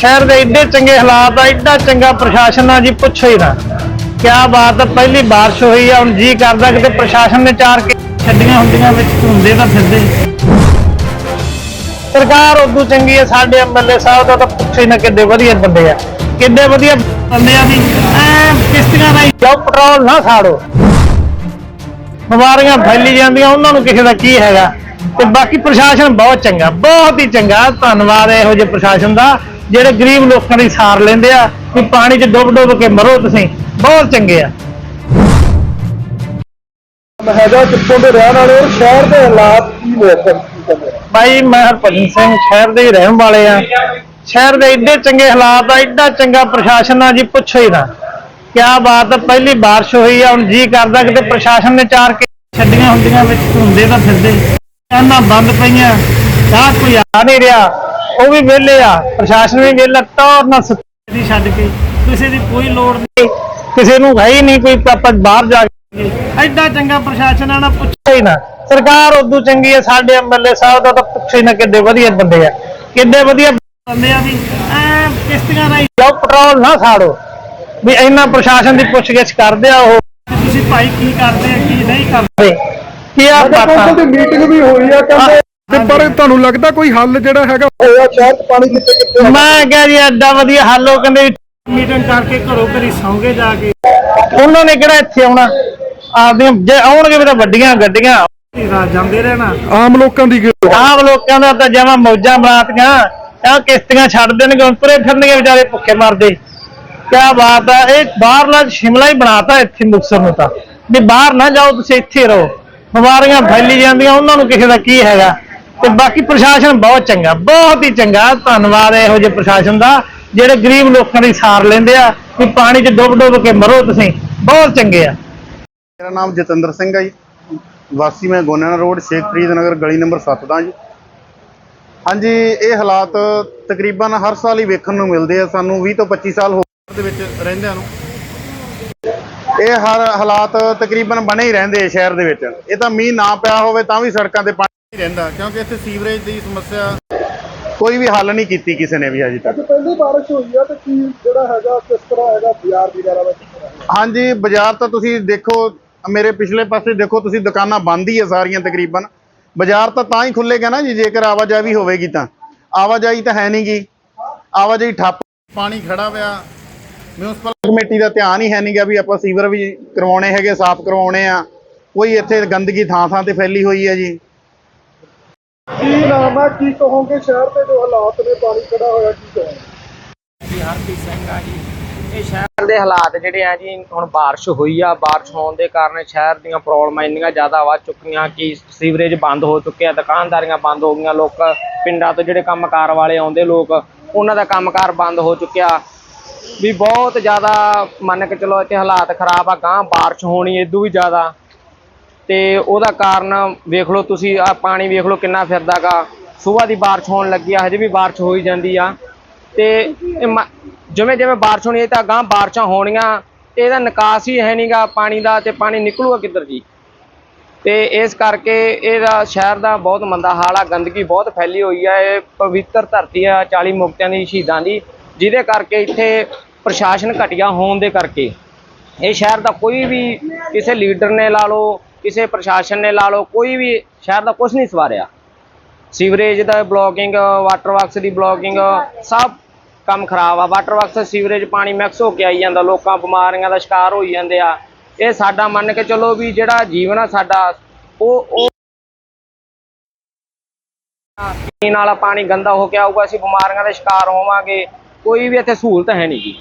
ਸ਼ਹਿਰ ਦੇ ਏਡੇ ਚੰਗੇ ਹਾਲਾਤ ਆ ਏਡਾ ਚੰਗਾ ਪ੍ਰਸ਼ਾਸਨ ਆ ਜੀ, ਪੁੱਛੋ ਹੀ ਨਾ। ਕਿਆ ਬਾਤ ਪਹਿਲੀ ਬਾਰਿਸ਼ ਹੋਈ ਆ, ਹੁਣ ਜੀ ਕਰਦਾ ਕਿਤੇ ਪ੍ਰਸ਼ਾਸਨ ਨੇ ਚਾਰ ਕੇ ਛੱਡੀਆਂ ਹੁੰਦੀਆਂ ਵਿੱਚ, ਘੁੰਮਦੇ ਤਾਂ ਫਿਰਦੇ। ਸਰਕਾਰ ਉਦੋਂ ਚੰਗੀ ਆ, ਸਾਡੇ ਐਮਐਲਏ ਸਾਹਿਬ ਦਾ ਤਾਂ ਪੁੱਛੋ ਹੀ ਨਾ ਕਿੱਡੇ ਵਧੀਆ ਬੰਦੇ ਆ। ਕਿੱਡੇ ਵਧੀਆ ਬੰਦੇ ਆ ਵੀ ਐ ਕਿਸ਼ਤੀਆਂ ਦਾ ਜਾਓ, ਪੈਟਰੋਲ ਨਾ ਸਾੜੋ। ਬਿਮਾਰੀਆਂ ਫੈਲੀ ਜਾਂਦੀਆਂ, ਉਹਨਾਂ ਨੂੰ ਕਿਸੇ ਦਾ ਕੀ ਹੈਗਾ? ਤੇ ਬਾਕੀ ਪ੍ਰਸ਼ਾਸਨ ਬਹੁਤ ਚੰਗਾ ਬਹੁਤ ਹੀ ਚੰਗਾ। ਧੰਨਵਾਦ ਇਹੋ ਜਿਹੇ ਪ੍ਰਸ਼ਾਸਨ ਦਾ ਜਿਹੜੇ ਗਰੀਬ ਲੋਕਾਂ ਦੀ ਸਾਰ ਲੈਂਦੇ ਆ ਵੀ ਪਾਣੀ 'ਚ ਡੁੱਬ ਡੁੱਬ ਕੇ ਮਰੋ ਤੁਸੀਂ। ਬਹੁਤ ਚੰਗੇ ਆ। ਹੈਗਾ ਕਿੱਥੋਂ ਦੇ ਰਹਿਣ ਵਾਲੇ ਔਰ ਸ਼ਹਿਰ ਦੇ ਹਾਲਾਤ ਕੀ ਨੇ ਸਰ ਕੀ ਕਹਿੰਦੇ ਭਾਈ ਮੈਂ ਹਰਭਜਨ ਸਿੰਘ ਸ਼ਹਿਰ ਦੇ ਰਹਿਣ ਵਾਲੇ ਆ। ਸ਼ਹਿਰ ਦੇ ਏਡੇ ਚੰਗੇ ਹਾਲਾਤ ਆ ਏਡਾ ਚੰਗਾ ਪ੍ਰਸ਼ਾਸਨ ਆ ਜੀ ਪੁੱਛੋ ਹੀ ਨਾ। ਕਿਆ ਬਾਤ ਆ ਪਹਿਲੀ ਬਾਰਿਸ਼ ਹੋਈ ਆ ਹੁਣ ਜੀ ਕਰਦਾ ਕਿਤੇ ਪ੍ਰਸ਼ਾਸਨ ਨੇ ਚਾਰ ਕੇ ਛੱਡੀਆਂ ਹੁੰਦੀਆਂ ਵਿੱਚ ਘੁੰਮਦੇ ਤਾਂ ਫਿਰਦੇ। ਇਹਨਾਂ ਬੰਦ ਪਈਆਂ। ਤਾਂ ਕੋਈ ਆ ਨਹੀਂ ਰਿਹਾ। ਉਹ ਵੀ ਵਿਹਲੇ ਆ। ਪ੍ਰਸ਼ਾਸਨ ਵੀ ਵਿਹਲਾ, ਟੌਰ ਨਾਲ ਸੁੱਤੇ ਦੀ ਛੱਡ ਕੇ। ਕਿਸੇ ਦੀ ਕੋਈ ਲੋੜ ਨਹੀਂ। ਕਿਸੇ ਨੂੰ ਹੈ ਹੀ ਨਹੀਂ ਕੋਈ ਆਪਾਂ ਬਾਹਰ ਜਾ ਕੇ ਐਡਾ ਚੰਗਾ ਪ੍ਰਸ਼ਾਸਨ ਆ, ਨਾ ਪੁੱਛੋ ਹੀ ਨਾ। ਸਰਕਾਰ ਉਦੋਂ ਚੰਗੀ ਆ, ਸਾਡੇ ਐਮਐਲਏ ਸਾਹਿਬ ਦਾ ਤਾਂ ਪੁੱਛੋ ਹੀ ਨਾ ਕਿੱਡੇ ਵਧੀਆ ਬੰਦੇ ਆ। ਕਿੱਡੇ ਵਧੀਆ ਬੰਦੇ ਆ ਵੀ ਐ ਕਿਸ਼ਤੀਆਂ ਰਾਹੀਂ ਜਾਓ, ਪੈਟਰੋਲ ਨਾ ਸਾੜੋ। ਵੀ ਇੰਨਾ ਪ੍ਰਸ਼ਾਸਨ ਦੀ ਪੁੱਛਗਿੱਛ ਕਰਦੇ ਆ ਉਹ। ਤੁਸੀਂ ਭਾਈ ਕੀ ਕਰਦੇ ਆ, ਕੀ ਨਹੀਂ ਕਰਦੇ? ਕੀ ਆ ਬਾਤਾਂ? ਦੀ ਮੀਟਿੰਗ ਵੀ ਹੋਈ ਆ ਕਹਿੰਦੇ ਤੇ ਪਰ ਤੁਹਾਨੂੰ ਲੱਗਦਾ ਕੋਈ ਹੱਲ ਜਿਹੜਾ ਹੈਗਾ? ਹੋਇਆ ਸ਼ਹਿਰ ਚ ਪਾਣੀ ਕਿੱਥੇ ਕਿੱਥੇ ਆ? ਮੈਂ ਕਿਹਾ ਜੀ ਐਡਾ ਵਧੀਆ ਹੱਲ ਉਹ ਕਹਿੰਦੇ ਮੀਟਿੰਗ ਕਰਕੇ ਘਰੋਂ ਘਰੀ ਸੌਂਗੇ ਜਾ ਕੇ। ਉਹਨਾਂ ਨੇ ਕਿਹੜਾ ਇੱਥੇ ਆਉਣਾ? ਜੇ ਆਉਣਗੇ ਵੀ ਤਾਂ ਵੱਡੀਆਂ ਗੱਡੀਆਂ। ਜਾਂਦੇ ਰਹਿਣਾ। ਆਮ ਲੋਕਾਂ ਦੀ ਆਮ ਲੋਕਾਂ ਦਾ ਤਾਂ ਜਮਾ ਮੌਜਾਂ ਬਣਾਤੀਆਂ ਆ ਕਿਸ਼ਤੀਆਂ ਛੱਡ ਦੇਣਗੇ ਹੁਣ ਤੁਰੇ ਫਿਰਨਗੇ ਵਿਚਾਰੇ ਭੁੱਖੇ ਮਰਦੇ। ਕਿਆ ਬਾਤ ਆ ਇਹ ਬਾਹਰਲਾ ਸ਼ਿਮਲਾ ਹੀ ਬਣਾਤਾ ਇੱਥੇ ਮੁਕਤਸਰ ਨੂੰ ਤਾਂ। ਵੀ ਬਾਹਰ ਨਾ ਜਾਓ ਤੁਸੀਂ ਇੱਥੇ ਰਹੋ। ਬਿਮਾਰੀਆਂ ਫੈਲੀ ਜਾਂਦੀਆਂ, ਉਹਨਾਂ ਨੂੰ ਕਿਸੇ ਦਾ ਕੀ ਹੈਗਾ? ਤੇ ਬਾਕੀ ਪ੍ਰਸ਼ਾਸਨ ਬਹੁਤ ਚੰਗਾ, ਬਹੁਤ ਹੀ ਚੰਗਾ। ਧੰਨਵਾਦ ਇਹੋ ਜਿਹੇ ਪ੍ਰਸ਼ਾਸਨ ਦਾ, ਜਿਹੜੇ ਗਰੀਬ ਲੋਕਾਂ ਦੀ ਸਾਰ ਲੈਂਦੇ ਆ, ਵੀ ਪਾਣੀ 'ਚ ਡੁੱਬ ਡੁੱਬ ਕੇ ਮਰੋ ਤੁਸੀਂ। ਬਹੁਤ ਚੰਗੇ ਆ। ਮੇਰਾ ਨਾਮ ਜਤਿੰਦਰ ਸਿੰਘ ਹੈ ਜੀ। ਵਾਸੀ ਮੈਂ ਗੋਨਿਆਣਾ ਰੋਡ, ਸ਼ੇਖ ਫਰੀਦ ਨਗਰ, ਗਲੀ ਨੰਬਰ 7 ਦਾ ਜੀ। ਹਾਂਜੀ, ਇਹ ਹਾਲਾਤ ਤਕਰੀਬਨ ਹਰ ਸਾਲ ਹੀ ਵੇਖਣ ਨੂੰ ਮਿਲਦੇ ਆ ਸਾਨੂੰ। 20 ਤੋਂ 25 ਸਾਲ ਹੋ ਦੇ ਵਿੱਚ ਰਹਿੰਦਿਆਂ ਨੂੰ। ਇਹ ਹਰ ਹਾਲਾਤ ਤਕਰੀਬਨ ਬਣੇ ਹੀ ਰਹਿੰਦੇ ਆ ਸ਼ਹਿਰ ਦੇ ਵਿੱਚ। ਇਹ ਤਾਂ ਮੀਂਹ ਨਾ ਪਿਆ ਹੋਵੇ ਤਾਂ ਵੀ ਸੜਕਾਂ ਤੇ ਪਾਣੀ ਰਹਿੰਦਾ ਕਿਉਂਕਿ ਇੱਥੇ ਸੀਵਰੇਜ ਦੀ ਸਮੱਸਿਆ ਕੋਈ ਵੀ ਹੱਲ ਨਹੀਂ ਕੀਤੀ ਕਿਸੇ ਨੇ ਵੀ ਅਜੇ ਤੱਕ। ਪਹਿਲੀ ਬਾਰਿਸ਼ ਹੋਈ ਆ ਤੇ ਕੀ ਜਿਹੜਾ ਹੈਗਾ ਕਿਸ ਤਰ੍ਹਾਂ ਹੈਗਾ ਬਾਜ਼ਾਰ ਵਗੈਰਾ ਹੈ? ਹਾਂਜੀ ਬਾਜ਼ਾਰ ਤਾਂ ਤੁਸੀਂ ਦੇਖੋ ਮੇਰੇ ਪਿਛਲੇ ਪਾਸੇ ਦੇਖੋ ਤੁਸੀਂ ਦੁਕਾਨਾਂ ਬੰਦ ਹੀ ਆ ਸਾਰੀਆਂ ਤਕਰੀਬਨ। ਬਾਜ਼ਾਰ ਤਾਂ ਤਾਂ ਹੀ ਖੁੱਲੇਗਾ ਨਾ ਜੀ ਜੇਕਰ ਆਵਾਜਾਈ ਹੋਵੇਗੀ ਤਾਂ। ਆਵਾਜਾਈ ਤਾਂ ਹੈ ਨਹੀਂਗੀ ਆਵਾਜਾਈ ਠੱਪ ਪਾਣੀ ਖੜਾ ਪਿਆ। ਮਿਊਨਿਸਪਲ ਕਮੇਟੀ ਦਾ ਧਿਆਨ ਹੀ ਹੈ ਨਹੀਂਗਾ ਵੀ ਆਪਾਂ ਸੀਵਰ ਵੀ ਕਰਵਾਉਣੇ ਹੈਗੇ ਸਾਫ਼ ਕਰਵਾਉਣੇ ਆ। ਕੋਈ ਇੱਥੇ ਗੰਦਗੀ ਥਾਂ ਥਾਂ ਤੇ ਫੈਲੀ ਹੋਈ ਹੈ ਜੀ। ਕੀ ਨਾਮ ਹੈ? ਕੀ ਕਹੋਗੇ? ਸ਼ਹਿਰ ਦੇ ਜੋ ਹਾਲਾਤ ਨੇ ਪਾਣੀ ਖੜਾ ਹੋਇਆ ਕੀ ਕਹੋਗੇ? ਜੀ ਹਰਪ੍ਰੀਤ ਸਿੰਘ ਆ ਜੀ। ਇਹ ਸ਼ਹਿਰ ਦੇ ਹਾਲਾਤ ਜਿਹੜੇ ਆ ਜੀ ਹੁਣ ਬਾਰਿਸ਼ ਹੋਈ ਆ। ਬਾਰਿਸ਼ ਹੋਣ ਦੇ ਕਾਰਨ ਸ਼ਹਿਰ ਦੀਆਂ ਪ੍ਰੋਬਲਮਾਂ ਇੰਨੀਆਂ ਜ਼ਿਆਦਾ ਵੱਧ ਚੁੱਕੀਆਂ ਕਿ ਸੀਵਰੇਜ ਬੰਦ ਹੋ ਚੁੱਕੇ ਆ ਦੁਕਾਨਦਾਰੀਆਂ ਬੰਦ ਹੋ ਗਈਆਂ। ਲੋਕ ਪਿੰਡਾਂ ਤੋਂ ਜਿਹੜੇ ਕੰਮਕਾਰ ਵਾਲੇ ਆਉਂਦੇ ਲੋਕ ਉਹਨਾਂ ਦਾ ਕੰਮਕਾਰ ਬੰਦ ਹੋ ਚੁੱਕਿਆ। ਵੀ ਬਹੁਤ ਜ਼ਿਆਦਾ ਮੰਨ ਕੇ ਚਲੋ ਇੱਥੇ ਹਾਲਾਤ ਖਰਾਬ ਆ ਗਾਂ ਬਾਰਿਸ਼ ਹੋਣੀ ਇਦੋਂ ਵੀ ਜ਼ਿਆਦਾ। ਤੇ ਉਹਦਾ ਕਾਰਨ ਵੇਖ ਲਓ ਤੁਸੀਂ, ਆ ਪਾਣੀ ਵੇਖ ਲਓ ਕਿੰਨਾ ਫਿਰਦਾਗਾ। ਸਵੇਰ ਦੀ ਬਾਰਿਸ਼ ਹੋਣ ਲੱਗੀ ਆ, ਹਜੇ ਵੀ ਬਾਰਿਸ਼ ਹੋਈ ਜਾਂਦੀ ਆ। ਤੇ ਮ- ਜਿਵੇਂ ਜਿਵੇਂ ਬਾਰਿਸ਼ ਹੋਣੀ ਤਾਂ ਗਾਂ ਬਾਰਿਸ਼ਾਂ ਹੋਣੀਆਂ ਤੇ ਇਹਦਾ ਨਿਕਾਸ ਹੀ ਹੈ ਨਹੀਂਗਾ ਪਾਣੀ ਦਾ ਤੇ ਪਾਣੀ ਨਿਕਲੂਗਾ ਕਿੱਧਰ ਜੀ। ਤੇ ਇਸ ਕਰਕੇ ਇਹਦਾ ਸ਼ਹਿਰ ਦਾ ਬਹੁਤ ਮੰਦਾ ਹਾਲ ਆ, ਗੰਦਗੀ ਬਹੁਤ ਫੈਲੀ ਹੋਈ ਆ, ਇਹ ਪਵਿੱਤਰ ਧਰਤੀ ਆ 40 ਮੁਕਤਿਆਂ ਦੀ ਸ਼ਹੀਦਾਂ ਦੀ, ਜਿਹਦੇ ਕਰਕੇ ਇੱਥੇ ਪ੍ਰਸ਼ਾਸਨ ਘਟੀਆ ਹੋਣ ਦੇ ਕਰਕੇ। ਇਹ ਸ਼ਹਿਰ ਦਾ ਕੋਈ ਵੀ ਕਿਸੇ ਲੀਡਰ ਨੇ ਲਾ ਲਓ, ਕਿਸੇ ਪ੍ਰਸ਼ਾਸਨ ਨੇ ਲਾ ਲਓ, ਕੋਈ ਵੀ ਸ਼ਹਿਰ ਦਾ ਕੁਝ ਨਹੀਂ ਸਵਾਰਿਆ। ਸੀਵਰੇਜ ਦਾ ਬਲੋਕਿੰਗ, ਵਾਟਰ ਵਰਕਸ ਦੀ ਬਲੋਕਿੰਗ, ਸਭ ਕੰਮ ਖਰਾਬ ਆ। ਵਾਟਰ ਵਰਕਸ ਸੀਵਰੇਜ ਪਾਣੀ ਮਿਕਸ ਹੋ ਕੇ ਆਈ ਜਾਂਦਾ, ਲੋਕਾਂ ਬਿਮਾਰੀਆਂ ਦਾ ਸ਼ਿਕਾਰ ਹੋਈ ਜਾਂਦੇ ਆ। ਇਹ ਸਾਡਾ ਮੰਨ ਕੇ ਚੱਲੋ ਵੀ ਜਿਹੜਾ ਜੀਵਨ ਆ ਸਾਡਾ, ਉਹ ਉਹ ਪੀਣ ਵਾਲਾ ਪਾਣੀ ਗੰਦਾ ਹੋ ਕੇ ਆਊਗਾ, ਅਸੀਂ ਬਿਮਾਰੀਆਂ ਦੇ ਸ਼ਿਕਾਰ ਹੋਵਾਂਗੇ। ਕੋਈ ਵੀ ਇੱਥੇ ਸਹੂਲਤ ਹੈ ਨਹੀਂ ਜੀ